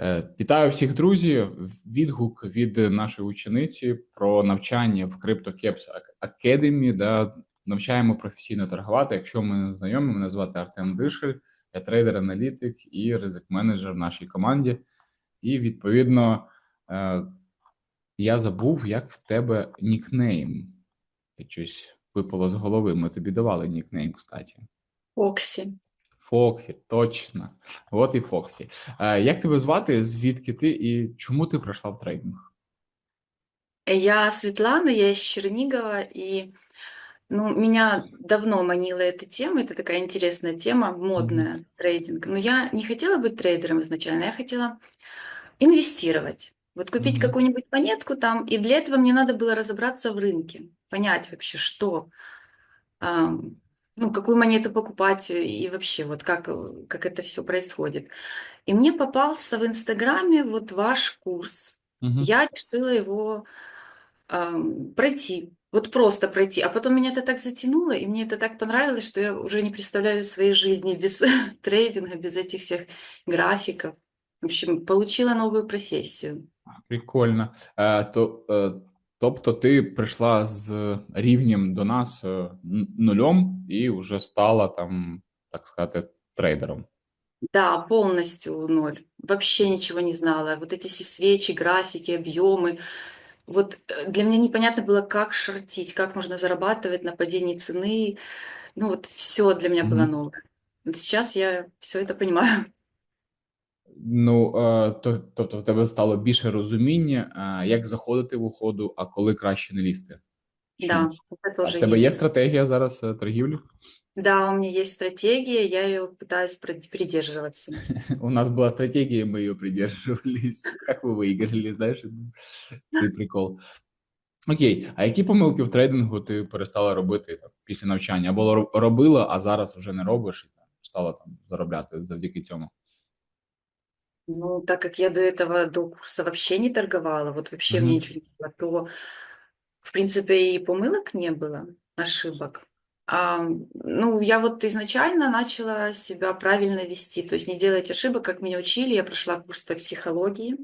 Е, Вітаю всіх, друзі. Відгук від нашої учениці про навчання в CryptoCaps Academy, да, навчаємо професійно торгувати. Якщо ми не знайомі, мене звати Артем Дишель, я трейдер-аналітик і ризик-менеджер в нашій команді. І відповідно е, я забув, як в тебе нікнейм. Щось випало з голови. Ми тобі давали нікнейм, кстати. Оксі. Фоксі, точно. От і Фоксі. Е, Як тебе звати? Звідки ти і чому ти прийшла в трейдинг? Я Светлана, я из Чернигова, и ну, меня давно манила эта тема, это такая интересная тема, модная, трейдинг. Но я не хотела быть трейдером изначально, я хотела инвестировать. Вот купить Мгм. какую-нибудь монетку там, и для этого мне надо было разобраться в рынке, понять вообще, что, ам, ну, какую монету покупать и вообще вот как, э, как это все происходит. И мне попался в Инстаграме вот ваш курс. Мгм. Я решила его ам, пройти, вот просто пройти. А потом меня это так затянуло, и мне это так понравилось, что я уже не представляю своей жизни без трейдинга, без этих всех графиков. В общем, получила новую профессию. Прикольно. Е, То, е, тобто ти прийшла з рівнем до нас нульом і вже стала там, так сказати, трейдером. Да, полностью ноль. Вообще ничего не знала. Вот эти все свечи, графики, объемы. Вот э, для меня непонятно было, как шортить, как можно зарабатывать на падении цены. Ну вот все для меня было новое. Сейчас я все это понимаю. Ну, е, то, тобто в тебе стало більше розуміння, е, як заходити в уходу, а коли краще не лізти. Чи- Да, это А тоже в тебе є есть. стратегія зараз е, торгівлі? Да, у меня есть стратегия, я ее пытаюсь прид- придерживаться. У нас была стратегия, мы ее придерживались. Как ви виграли, знаєш, цей прикол. Окей, а які помилки в трейдингу ти перестала робити там, після навчання? Або ро- робила, а зараз вже не робиш і там, стала там заробляти завдяки цьому? Ну, так как я до этого, до курса вообще не торговала, вот вообще мне Мгм. ничего не было, то, в принципе, и помылок не было, ошибок. А, ну, я вот изначально начала себя правильно вести, то есть не делать ошибок, как меня учили. Я прошла курс по психологии,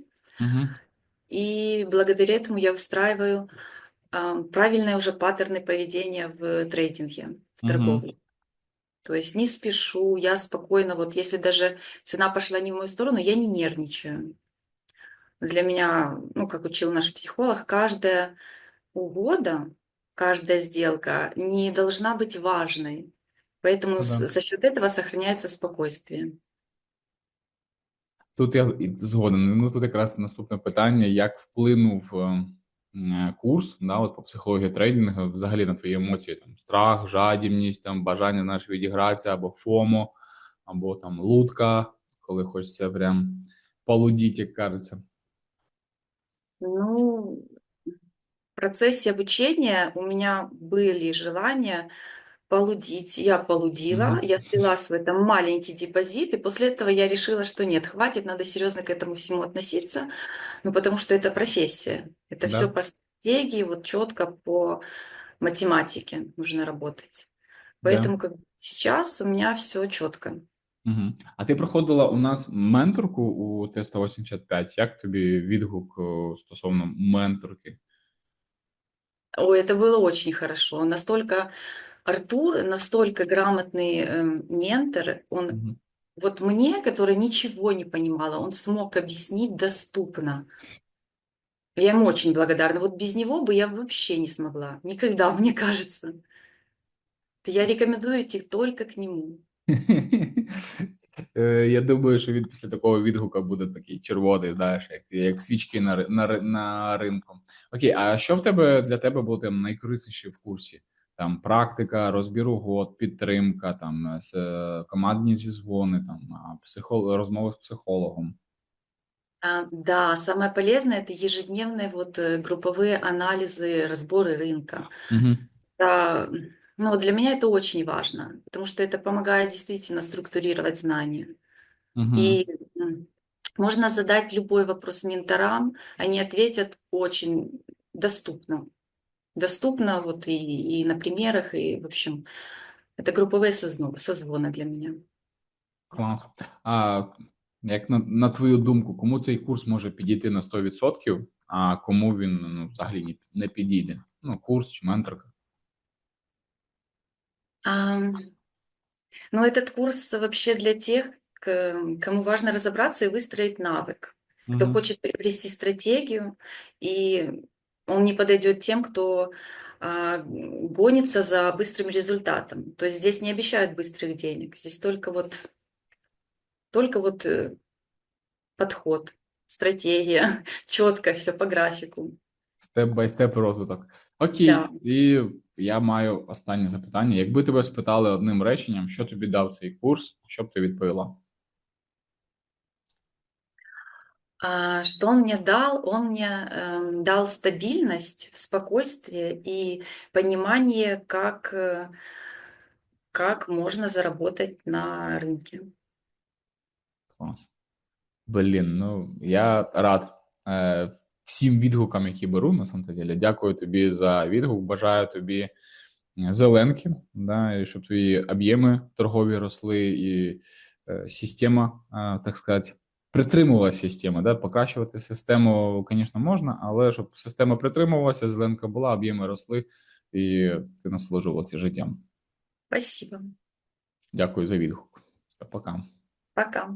и благодаря этому я выстраиваю а, правильные уже паттерны поведения в трейдинге, в Мгм. торговле. То есть не спешу, я спокойно, вот если даже цена пошла не в мою сторону, я не нервничаю. Для меня, ну, как учил наш психолог, каждая угода, каждая сделка не должна быть важной. Поэтому Ну с- да. за счет этого сохраняется спокойствие. Тут я і згоден. Ну тут якраз наступне питання: як вплинув е, е, курс да, от по психології трейдингу взагалі на твої емоції? Там страх, жадібність, там бажання наш відігратися, або ФОМО, або там лутка, коли хочеться прям полудіть, як кажеться. Ну, в процессе обучения у меня были желания полудить. Я полудила, Мгм. я слила свой там маленький депозит, и после этого я решила, что нет, хватит, надо серьезно к этому всему относиться, ну, потому что это профессия. Это все Да. по стратегии, вот четко по математике нужно работать. Да. Поэтому как бы сейчас у меня все четко. Угу. А ти проходила у нас менторку у Т-185. Як тобі відгук е, стосовно менторки? Ой, это было очень хорошо. Настолько Артур, настолько грамотный эм, ментор, он Угу. Вот мне, которая ничего не понимала, он смог объяснить доступно. Я ему очень благодарна. Вот без него бы я вообще не смогла. Никогда, мне кажется. Я рекомендую идти только к нему. Е, Я думаю, що він після такого відгука буде такий червоний, знаєш, як, як свічки на, ри- на, ри- на ринку. Окей, а що в тебе для тебе було там найкорисніше в курсі? Там практика, розбір угод, підтримка, там е, с- е, командні зізвони, там а, психо, розмови з психологом. А, да, самое полезное это ежедневные вот э, групповые анализы, разборы рынка. Угу. Да, ну, для меня это очень важно, потому что это помогает действительно структурировать знания. Угу. И м, можно задать любой вопрос менторам, они ответят очень доступно. Доступно вот и, и на примерах, и, в общем, это групповые созно- созвоны для меня. Клас. А Як на, на твою думку, кому цей курс може підійти на 100%, а кому він ну, взагалі ні- не підійде? Ну, курс чи менторка? Ам, Ну, этот курс вообще для тех, к- кому важно разобраться и выстроить навык, кто Мгм. хочет приобрести стратегию, и он не подойдет тем, кто а, гонится за быстрым результатом. То есть здесь не обещают быстрых денег, здесь только вот, только вот э, подход, стратегия, четко все по графику. Степ бай степ розвиток. Окей, Да. і я маю останнє запитання. Якби тебе спитали одним реченням, що тобі дав цей курс, що б ти відповіла? Что он мне дал? Он мне эм, дал стабильность, спокойствие и понимание, как, э, как можно заработать на рынке. Клас. Блін, ну я рад е, всім відгукам, які беру на самом деле. Дякую тобі за відгук. Бажаю тобі зеленки, да, і щоб твої об'єми торгові росли, і е, система, е, так сказати, притримувалася система. Да? Покращувати систему, звісно, можна, але щоб система притримувалася, зеленка була, об'єми росли, і ти насолоджувався життям. Спасибо. Дякую за відгук. Пока. Пока.